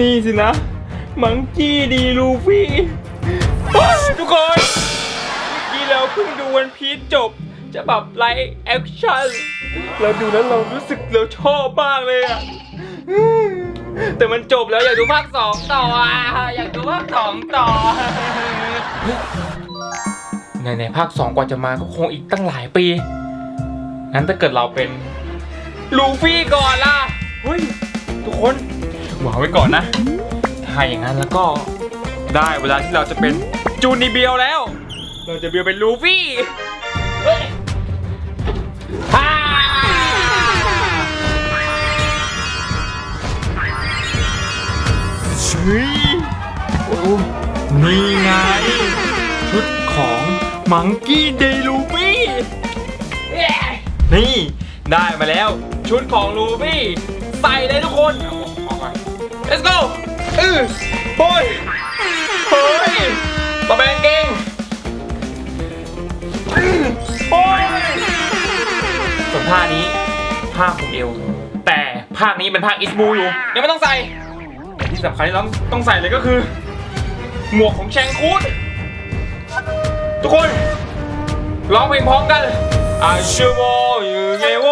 นี่สินะ มังกี้ดีลูฟี่ทุกคนเมื่อกี้เราเพิ่งดูวันพีชจบจะแบบไลฟ์แอคชั่นเราดูแล้วเรารู้สึกเราชอบมากเลยอะแต่มันจบแล้วอยากดูภาคสองต่ออะอยากดูภาคสองต่อในในภาคสองกว่าจะมาก็คงอีกตั้งหลายปี งั้นถ้าเกิดเราเป็นลูฟี่ก่อนล่ะ เฮ้ย ทุกคน วางไว้ก่อนนะ ถ้าอย่างนั้นแล้วก็ได้เวลาที่เราจะเป็นจูนิเบียวแล้ว เราจะเบียวเป็นลูฟี่เฮ้ยฮ่าเฮ้ยโอ้นี่ไง ชุดของมังกี้เดลูฟี่นี่ ได้มาแล้ว ชุดของลูฟี่ ใส่เลยทุกคน let's go อือโอ้ยเฮ้ยต่อไปกางเกงโอ้ยส่วนผ้านี้ผ้าผมเอว แต่ภาคนี้เป็นภาคอิสบูอยู่ยังไม่ต้องใส่แต่ที่สำคัญที่เราต้องใส่เลยก็คือ หมวกของแชงคูดทุกคนร้องเพลงพร้อมกันอาชูโมยูเกโว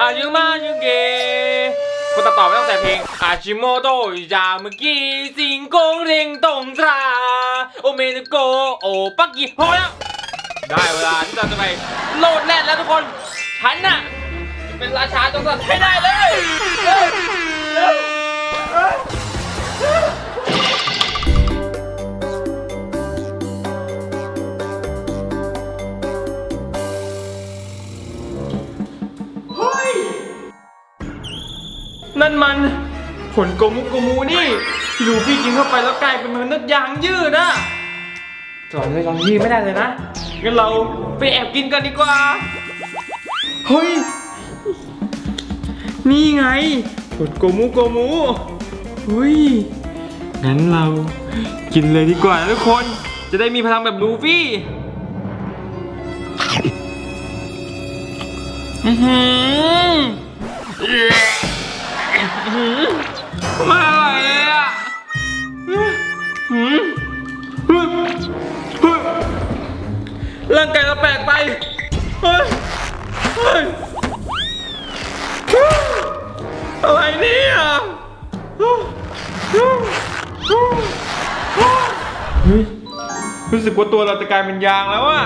อายูมายูเก คนตัดต่อไม่ต้องใส่เพลงอาชิโมโตยาเมื่อกี้สิงกงเร่งตงตราโอเมนโกโอปักกี้พอแล้วได้เวลาที่เราจะไปโลดแล่นแล้วทุกคนฉันน่ะจะเป็นราชาจงสัตว์ให้ได้เลย นั่นมันผลโกมุกโกมูนี่ที่ลูฟี่กินเข้าไปแล้วกลายเป็นมนุษย์ยางยืดนะจอดเลยลองยืดไม่ได้เลยนะงั้นเราไปแอบกินกันดีกว่าเฮ้ยนี่ไงผลโกมุโกมูเฮ้ยงั้นเรากินเลยดีกว่านะทุกคนจะได้มีพลังแบบลูฟี่อื้อหือ อื้อหือไม่อร่อยเลยอะอื้อหือเฮ้ยเฮ้ยร่างกายเราแปลกไปเฮ้ยเฮ้ยอะไรเนี่ยเฮ้ยรู้สึกว่าตัวเราจะกลายเป็นยางแล้วอะ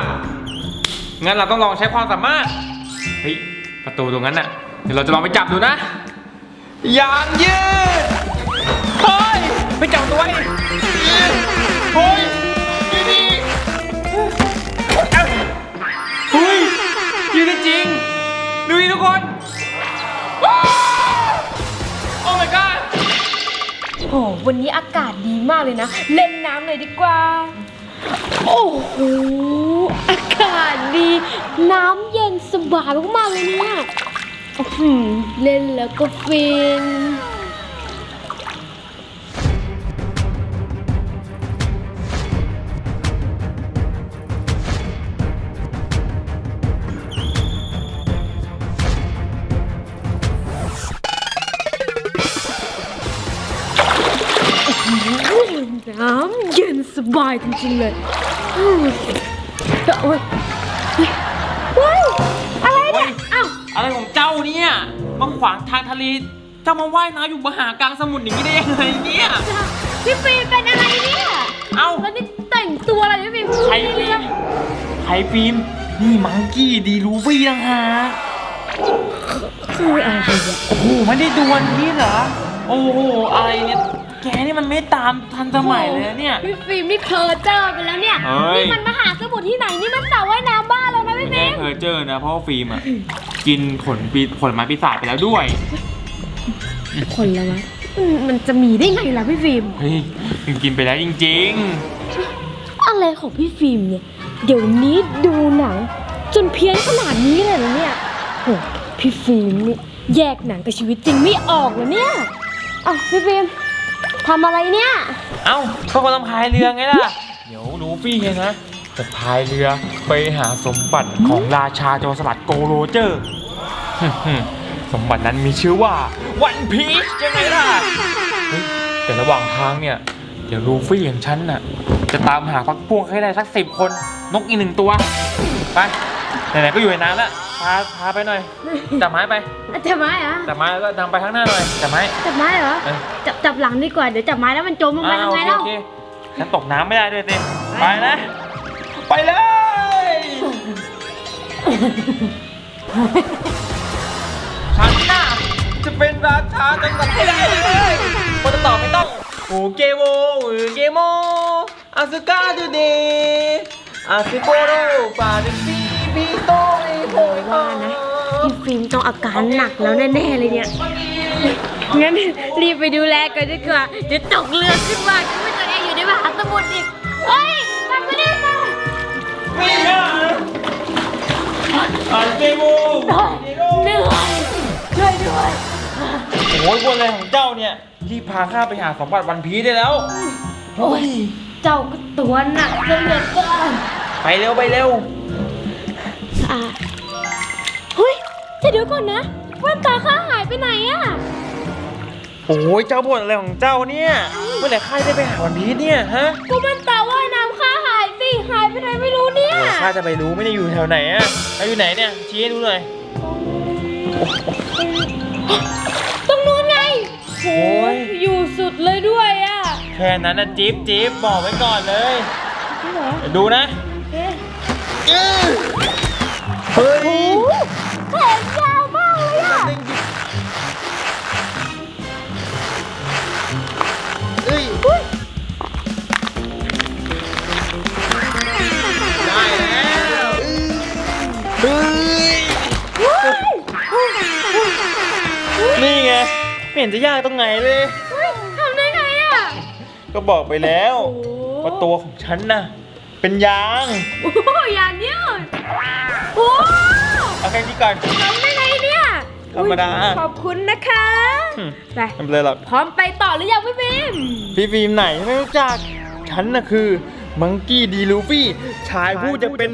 งั้นเราต้องลองใช้ความสามารถ เฮ้ย ประตูตรงนั้นน่ะ เดี๋ยวเราจะลองไปจับดูนะ ยางยืด เฮ้ย ไปจับตัวไว้เฮ้ยยืดดีเฮ้ยยืดได้จริง ดูดิทุกคนว้าวโอ้ my god โอ้วันนี้อากาศดีมากเลยนะ เล่นน้ำหน่อยดีกว่า โอ้โห อากาศดี น้ำเย็นสบายมากๆเลยเนี่ย เล่นแล้วก็ฟินน้ำเย็นสบายจริงๆเลย มาขวางทางทะเลเจ้ามาว่ายน้ำอยู่มหากลางสมุทรอย่างนี้ได้ยังไงเนี่ย พี่ฟิล์มเป็นอะไรเนี่ยเอ้า แล้วนี่แต่งตัวอะไรพี่ฟิล์มใครฟิล์มใครฟิล์มนี่มังกี้ดีลูฟี่ต่างหากคืออะไรเนี่ยโอ้โหไม่ได้ดูวันพีชเหรอ โอ้โหอะไรเนี่ย แกนี่มันไม่ตามทันสมัยเลยนะเนี่ย พี่ฟิล์มนี่เพอเจอไปแล้วเนี่ยเฮ้ย นี่มันมหาสมุทรที่ไหนนี่มันสระว่ายน้ำบ้านเรานะพี่ไม่ฟิได้ล์ม เพอเจอร์นะเพราะว่าฟิล์มอะ กินผลปีผลไม้ปีศาจไปแล้วด้วย คนละวะอืมมันจะมีได้ไงล่ะพี่ฟิล์ม เฮ้ยฟิล์มกินไปแล้วจริง อะไรของพี่ฟิล์มเนี่ย เดี๋ยวนี้ดูหนัง จนเพี้ยนขนาดนี้เลยเหรอเนี่ยโหพี่ฟิล์มนี่แยกหนังกับชีวิตจริงไม่ออกเหรอเนี่ยอ้าวพี่ฟิล์มทำอะไรเนี่ย ๆ เอ้าเขากำลังพายเรือไงล่ะ เดี๋ยวลูฟี่เนี่ยนะ จะพายเรือไปหาสมบัติของราชาโจรสลัดโกโรเจอร์ สมบัตินั้นมีชื่อว่าวันพีชยังไงล่ะเฮ้ยแต่ระหว่างทางเนี่ย เดี๋ยวลูฟี่อย่างฉันน่ะ จะตามหาพักพวกให้ได้สักสิบคน นกอีกหนึ่งตัว ไป ไหนๆก็อยู่ในน้ำแล้ว พา พาไปหน่อย จับไม้ไป อะจับไม้เหรอจับไม้แล้วก็นำไปข้างหน้าหน่อย จับไม้ จับไม้เหรอ เออ จับจับหลังดีกว่า เดี๋ยวจับไม้แล้วมันจมลงไปอ่าทำโอไงเคเล่าโอเคฉันตกน้ำไม่ได้ด้วยสิ ไปนะ ไป เลย ฉันน่ะจะเป็นราชาจังหวัดให้ได้เลยคนจะตอบไม่ต้องโอเกโวโอเกโมอาซึกาดูเดอาซึโกโรฟาเดซีบิโตเอโฮยว่านะพี่ฟิล์มต้องอาการหนักแล้วแน่ๆเลยเนี่ย งั้นรีบไปดูแลกันดีกว่าเดี๋ยวตกเรือขึ้นมาคิดว่าตัวเองอยู่ในมหาสมุทรอีกเฮ้ยทำไม่ได้ค่ะ ไม่ได้อาเกโวเหนื่อยช่วยด้วยโอ้ยคนอะไรของเจ้าเนี่ย รีบพาข้าไปหาสมบัติวันพีชได้แล้ว โอ้ย เจ้าก็ตัวหนักจนเหลือเกินไปเร็วไปเร็วอะเฮ้ยจะเดี๋ยวก่อนนะแว่นตาข้าหายไปไหนอะโอ้ยเจ้าบ่นอะไรของเจ้าเนี่ย เมื่อไหร่ข้าจะได้ไปหาวันพีชเนี่ยฮะ ก็แว่นตาว่ายน้ำข้า หายสิหายไปไหนไม่รู้เนี่ยโอ้ยข้าจะไปรู้ไม่ได้อยู่แถวไหนอะแล้วอยู่ไหนเนี่ยชี้ให้ดูหน่อย ตรงนู้นไงโอ้ย อยู่สุดเลยด้วยอะแค่นั้นนะจิ๊บจิ๊บบอกไว้ก่อนเลย จริงเหรอเดี๋ยวดูนะเอ๊ะอื้อเฮ้ยโอ้โหแขนยาวมากเลยอะเไม่เห็นจะยากตรงไหนเลยเฮ้ยทำได้ไงอะก็บอกไปแล้วโอ้ว่าตัวของฉันน่ะ เป็นยางโอ้โหอย่างเนี้ยโอ้เอาแค่นี้ก่อน ทำได้ไงเนี่ยธรรมดา อุ๊ยขอบคุณนะคะอืมไปไม่เป็นไรหรอก พร้อมไปต่อหรือยังพี่บิมพี่ฟิล์มไหนไม่รู้จัก ฉันน่ะคือมังกี้ดีลูฟี่ ชายผู้จะเป็น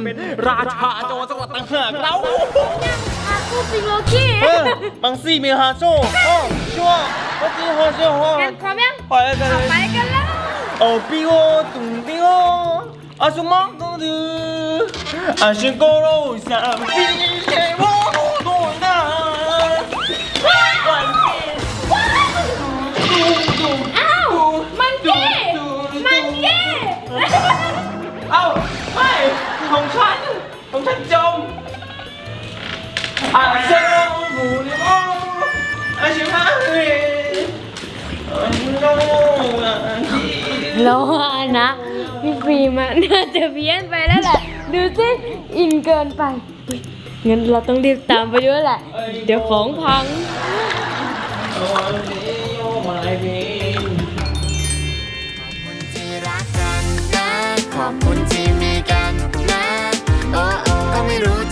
ราชาจังหวัดจังหวัดต่างหากเรา อากูซิงโลกี้เออมังซี่มีฮาโซ่โอ้ชัวมังซี่ฮาโซ่ฮองั้นพร้อมยังปล่อยแล้วกันเลไปยกันแล้วโอ้ปิโอตุงปิโออาซุมังตุงดูอาชิโกโรซาฟิเชโมโดนาวันพีอ้าวมันเก้มันเก้เอ้าไม่ของฉันของฉันจมอาเซโมบูนิโออาชิมาเรอาชิโนนะพี่ฟิล์มอะน่าจะเพี้ยนไปแล้วแหละ ดูสิอินเกินไปเฮ้ยงั้นเราต้องรีบตามไปด้วยแหละ เดี๋ยวของพัง ขอบคุณที่มีกันนะ โอ้โอ้ก็ไม่รู้จะ